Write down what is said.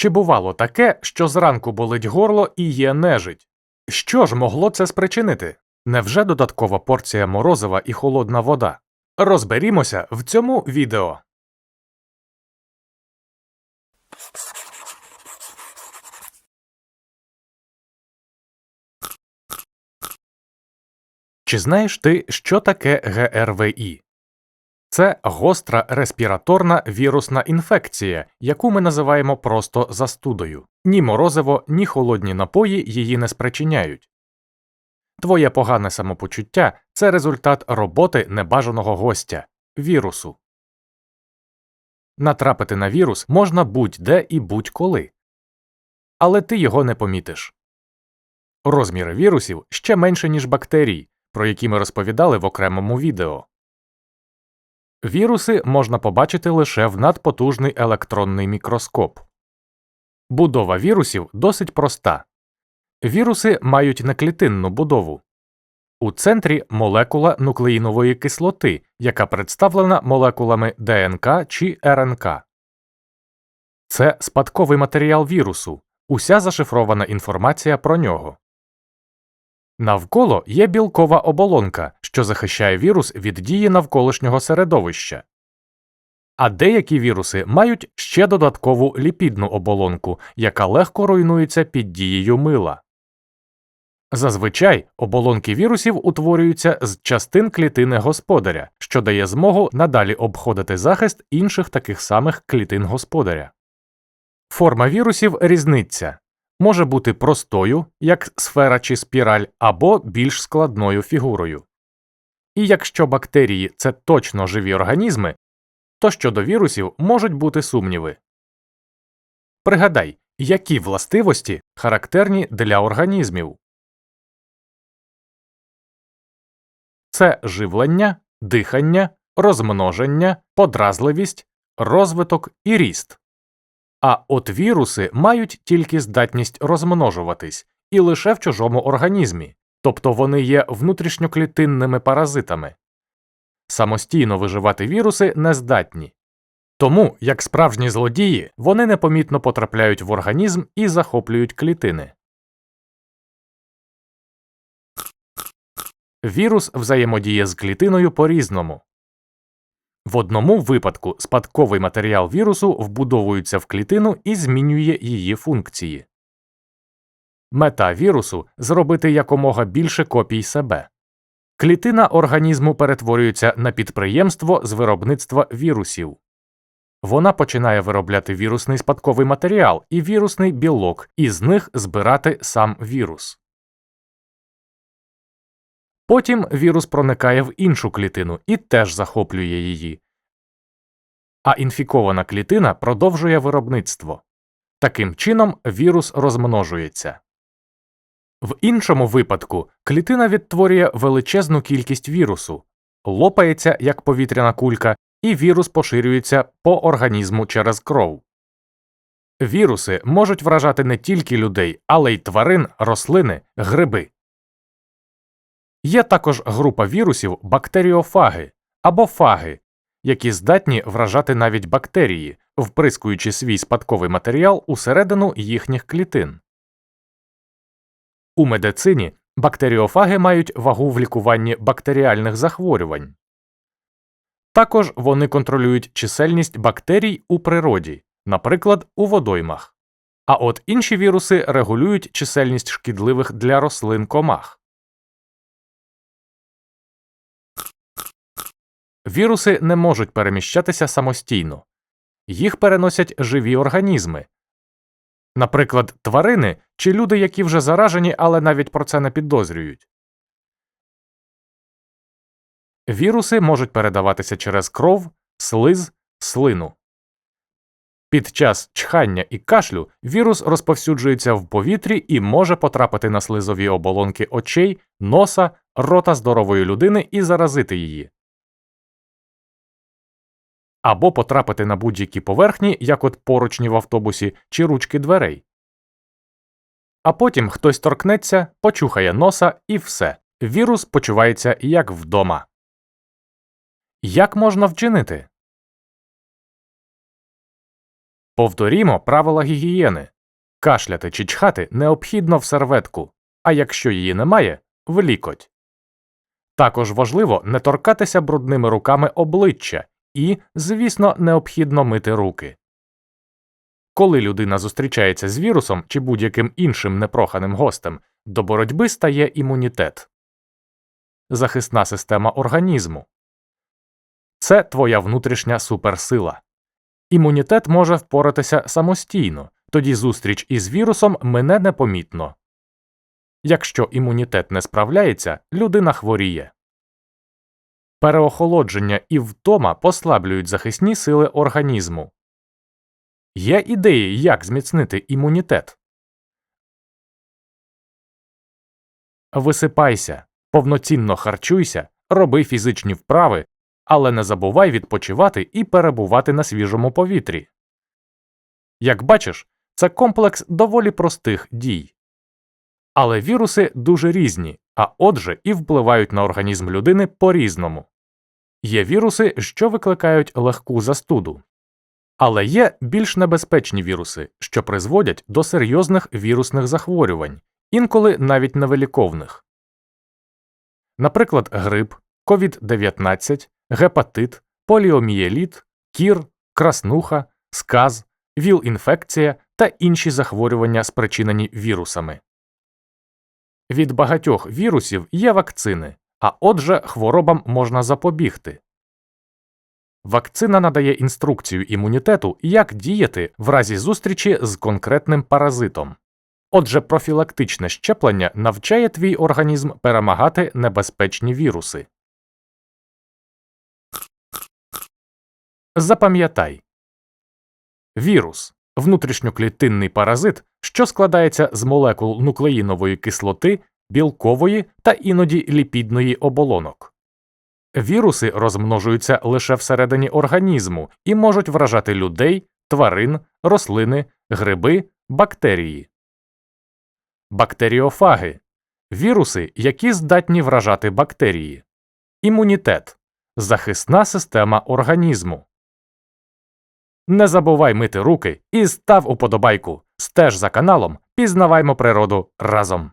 Чи бувало таке, що зранку болить горло і є нежить? Що ж могло це спричинити? Невже додаткова порція морозива і холодна вода? Розберімося в цьому відео. Чи знаєш ти, що таке ГРВІ? Це гостра респіраторна вірусна інфекція, яку ми називаємо просто застудою. Ні морозиво, ні холодні напої її не спричиняють. Твоє погане самопочуття це результат роботи небажаного гостя вірусу. Натрапити на вірус можна будь-де і будь-коли. Але ти його не помітиш. Розміри вірусів ще менше, ніж бактерій, про які ми розповідали в окремому відео. Віруси можна побачити лише в надпотужний електронний мікроскоп. Будова вірусів досить проста. Віруси мають неклітинну будову. У центрі молекула нуклеїнової кислоти, яка представлена молекулами ДНК чи РНК. Це спадковий матеріал вірусу, уся зашифрована інформація про нього. Навколо є білкова оболонка, що захищає вірус від дії навколишнього середовища. А деякі віруси мають ще додаткову ліпідну оболонку, яка легко руйнується під дією мила. Зазвичай оболонки вірусів утворюються з частин клітини господаря, що дає змогу надалі обходити захист інших таких самих клітин господаря. Форма вірусів різниця може бути простою, як сфера чи спіраль, або більш складною фігурою. І якщо бактерії це точно живі організми, то щодо вірусів можуть бути сумніви. Пригадай, які властивості характерні для організмів це живлення, дихання, розмноження, подразливість, розвиток і ріст. А от віруси мають тільки здатність розмножуватись і лише в чужому організмі, тобто вони є внутрішньоклітинними паразитами. Самостійно виживати віруси не здатні. Тому, як справжні злодії, вони непомітно потрапляють в організм і захоплюють клітини. Вірус взаємодіє з клітиною по різному. В одному випадку спадковий матеріал вірусу вбудовується в клітину і змінює її функції. Мета вірусу зробити якомога більше копій себе. Клітина організму перетворюється на підприємство з виробництва вірусів. Вона починає виробляти вірусний спадковий матеріал і вірусний білок, і з них збирати сам вірус. Потім вірус проникає в іншу клітину і теж захоплює її. А інфікована клітина продовжує виробництво. Таким чином вірус розмножується. В іншому випадку клітина відтворює величезну кількість вірусу, лопається як повітряна кулька, і вірус поширюється по організму через кров. Віруси можуть вражати не тільки людей, але й тварин, рослини, гриби. Є також група вірусів бактеріофаги або фаги, які здатні вражати навіть бактерії, вприскуючи свій спадковий матеріал усередину їхніх клітин. У медицині бактеріофаги мають вагу в лікуванні бактеріальних захворювань. Також вони контролюють чисельність бактерій у природі, наприклад, у водоймах. А от інші віруси регулюють чисельність шкідливих для рослин комах. Віруси не можуть переміщатися самостійно, їх переносять живі організми, наприклад, тварини чи люди, які вже заражені, але навіть про це не підозрюють. Віруси можуть передаватися через кров, слиз, слину. Під час чхання і кашлю вірус розповсюджується в повітрі і може потрапити на слизові оболонки очей, носа, рота здорової людини і заразити її або потрапити на будь-які поверхні, як от поручні в автобусі чи ручки дверей. А потім хтось торкнеться, почухає носа і все. Вірус почувається як вдома. Як можна вчинити? Повторімо правила гігієни. Кашляти чи чхати необхідно в серветку, а якщо її немає в лікоть. Також важливо не торкатися брудними руками обличчя і, звісно, необхідно мити руки. Коли людина зустрічається з вірусом чи будь-яким іншим непроханим гостем, до боротьби стає імунітет. Захисна система організму. Це твоя внутрішня суперсила. Імунітет може впоратися самостійно, тоді зустріч із вірусом мине непомітно. Якщо імунітет не справляється, людина хворіє. Переохолодження і втома послаблюють захисні сили організму. Є ідеї, як зміцнити імунітет. Висипайся, повноцінно харчуйся, роби фізичні вправи, але не забувай відпочивати і перебувати на свіжому повітрі. Як бачиш, це комплекс доволі простих дій. Але віруси дуже різні, а отже і впливають на організм людини по різному. Є віруси, що викликають легку застуду. Але є більш небезпечні віруси, що призводять до серйозних вірусних захворювань, інколи навіть невиліковних. Наприклад, грип, COVID-19, гепатит, поліомієліт, кір, краснуха, сказ, віл-інфекція та інші захворювання, спричинені вірусами. Від багатьох вірусів є вакцини, а отже, хворобам можна запобігти. Вакцина надає інструкцію імунітету, як діяти в разі зустрічі з конкретним паразитом. Отже, профілактичне щеплення навчає твій організм перемагати небезпечні віруси. Запам'ятай вірус внутрішньоклітинний паразит, що складається з молекул нуклеїнової кислоти, білкової та іноді ліпідної оболонок. Віруси розмножуються лише всередині організму і можуть вражати людей, тварин, рослини, гриби, бактерії. Бактеріофаги віруси, які здатні вражати бактерії, імунітет захисна система організму. Не забувай мити руки і став уподобайку. Стеж за каналом, пізнаваймо природу разом.